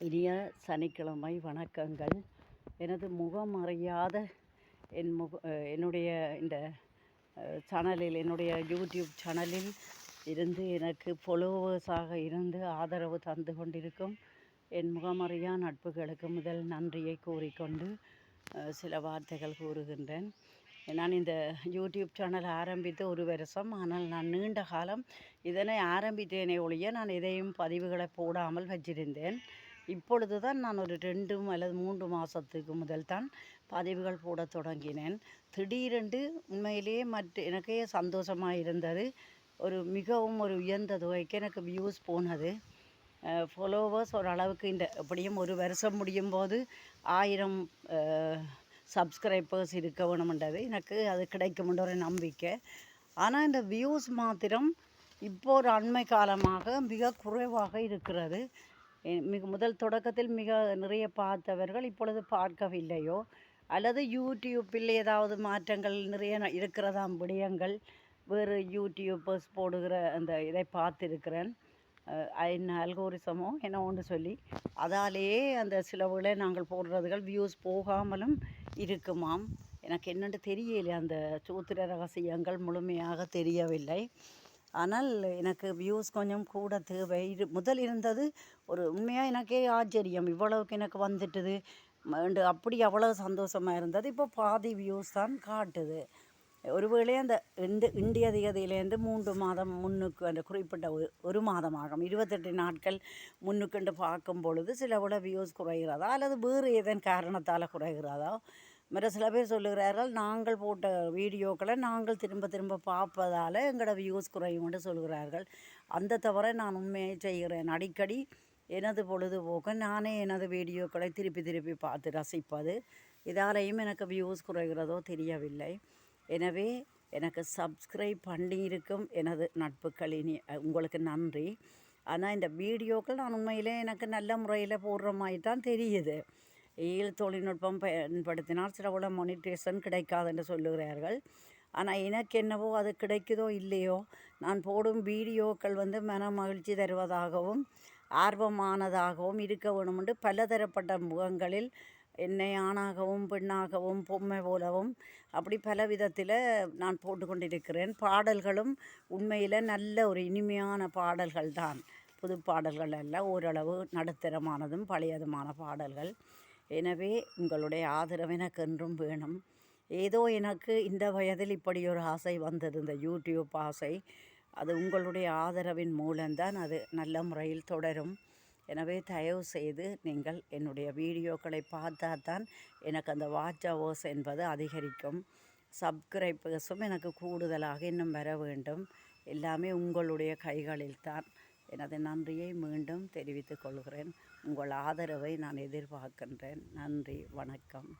இனிய சனிக்கிழமை வணக்கங்கள். எனது முகம் அறியாத என் முக என்னுடைய இந்த சேனலில் என்னுடைய யூடியூப் சேனலில் இருந்து எனக்கு ஃபாலோவர்ஸாக இருந்து ஆதரவு தந்து கொண்டிருக்கும் என் முகமறியா நட்புகளுக்கு முதல் நன்றியை கூறிக்கொண்டு சில வார்த்தைகள் கூறுகின்றேன். நான் இந்த யூடியூப் சேனல் ஆரம்பித்து ஒரு வருஷம் ஆனால் நான் நீண்ட காலம் இதனை ஆரம்பித்தேனே ஒழிய நான் எதையும் பதிவுகளை போடாமல் வச்சிருந்தேன். இப்பொழுது தான் நான் ஒரு ரெண்டு அல்லது மூன்று மாதத்துக்கு முதல் தான் பதிவுகள் போடத் தொடங்கினேன். திடீரென்று உண்மையிலேயே மற்ற எனக்கே சந்தோஷமாக இருந்தது ஒரு மிகவும் ஒரு உயர்ந்த தொகைக்கு எனக்கு வியூஸ் போனது. ஃபாலோவர்ஸ் ஓரளவுக்கு இந்த எப்படியும் ஒரு வருஷம் முடியும் போது ஆயிரம் சப்ஸ்கிரைபர்ஸ் இருக்க வேணுமென்றது எனக்கு அது கிடைக்குமென்ற ஒரு நம்பிக்கை. ஆனால் இந்த வியூஸ் மாத்திரம் இப்போ ஒரு அண்மை காலமாக மிக குறைவாக இருக்கிறது. மிக முதல் தொடக்கத்தில் மிக நிறைய பார்த்தவர்கள் இப்பொழுது பார்க்கவில்லையோ? அல்லது யூடியூப்பில் ஏதாவது மாற்றங்கள் நிறைய ந- இருக்கிறதாம் விடயங்கள். வேறு யூடியூப்பர்ஸ் போடுகிற அந்த இதை பார்த்துருக்கிறேன். என்ன அல்கோரிசமோ என்ன ஒன்று சொல்லி அதாலேயே அந்த சிலவுகளை நாங்கள் போடுறதுகள் வியூஸ் போகாமலும் இருக்குமாம். எனக்கு என்னென்று தெரியலை. அந்த சூத்திர ரகசியங்கள் முழுமையாக தெரியவில்லை. ஆனால் எனக்கு வியூஸ் கொஞ்சம் கூட தேவை. இது முதல் இருந்தது ஒரு உண்மையாக எனக்கே ஆச்சரியம். இவ்வளவுக்கு எனக்கு வந்துட்டுது. அண்டு அப்படி அவ்வளோ சந்தோஷமாக இருந்தது. இப்போ பாதி வியூஸ் தான் காட்டுது. ஒருவேளை அந்த இந்த இந்திய தேதியிலேருந்து மூன்று மாதம் முன்னுக்கு அந்த குறிப்பிட்ட ஒரு ஒரு மாதமாகும். இருபத்தெட்டு நாட்கள் முன்னுக்குண்டு பார்க்கும் பொழுது சில விட வியூஸ் குறைகிறதா அல்லது வேறு ஏதேன் காரணத்தால் குறைகிறதா? மற்ற சில பேர் சொல்லுகிறார்கள் நாங்கள் போட்ட வீடியோக்களை நாங்கள் திரும்ப திரும்ப பார்ப்பதால் எங்களோட வியூஸ் குறையும் என்று சொல்கிறார்கள். அந்த தவிர நான் உண்மையை செய்கிறேன். அடிக்கடி எனது பொழுதுபோக்கு நானே எனது வீடியோக்களை திருப்பி திருப்பி பார்த்து ரசிப்பது இதாலேயும் எனக்கு வியூஸ் குறைகிறதோ தெரியவில்லை. எனவே எனக்கு சப்ஸ்கிரைப் பண்ணியிருக்கும் எனது நட்புகள் இனி உங்களுக்கு நன்றி. ஆனால் இந்த வீடியோக்கள் நான் உண்மையிலே எனக்கு நல்ல முறையில் போடுற மாதிரி தான் தெரியுது. ஈழ தொழில்நுட்பம் பயன்படுத்தினால் சில கூட மொனிட்டேஷன் கிடைக்காது என்று சொல்லுகிறார்கள். ஆனால் எனக்கு என்னவோ அது கிடைக்குதோ இல்லையோ நான் போடும் வீடியோக்கள் வந்து மன மகிழ்ச்சி தருவதாகவும் ஆர்வமானதாகவும் இருக்க வேணுமென்று பலதரப்பட்ட முகங்களில் என்னை ஆணாகவும் பெண்ணாகவும் பொம்மை போலவும் அப்படி பல விதத்தில் நான் போட்டுக்கொண்டிருக்கிறேன். பாடல்களும் உண்மையில் நல்ல ஒரு இனிமையான பாடல்கள் தான் புது பாடல்கள் அல்ல ஓரளவு நடுத்தரமானதும் பழையதுமான பாடல்கள். எனவே உங்களுடைய ஆதரவு எனக்கு என்றும் வேணும். ஏதோ எனக்கு இந்த வயதில் இப்படி ஒரு ஆசை வந்தது இந்த யூடியூப் ஆசை. அது உங்களுடைய ஆதரவின் மூலம்தான் அது நல்ல முறையில் தொடரும். எனவே தயவு செய்து நீங்கள் என்னுடைய வீடியோக்களை பார்த்தா தான் எனக்கு அந்த வாட்ச் ஹவர்ஸ் என்பது அதிகரிக்கும். சப்ஸ்கிரைபர்ஸும் எனக்கு கூடுதலாக இன்னும் வர வேண்டும். எல்லாமே உங்களுடைய கைகளில் தான். எனது நன்றியை மீண்டும் தெரிவித்துக் கொள்கிறேன். உங்கள் ஆதரவை நான் எதிர்பார்க்கின்றேன். நன்றி. வணக்கம்.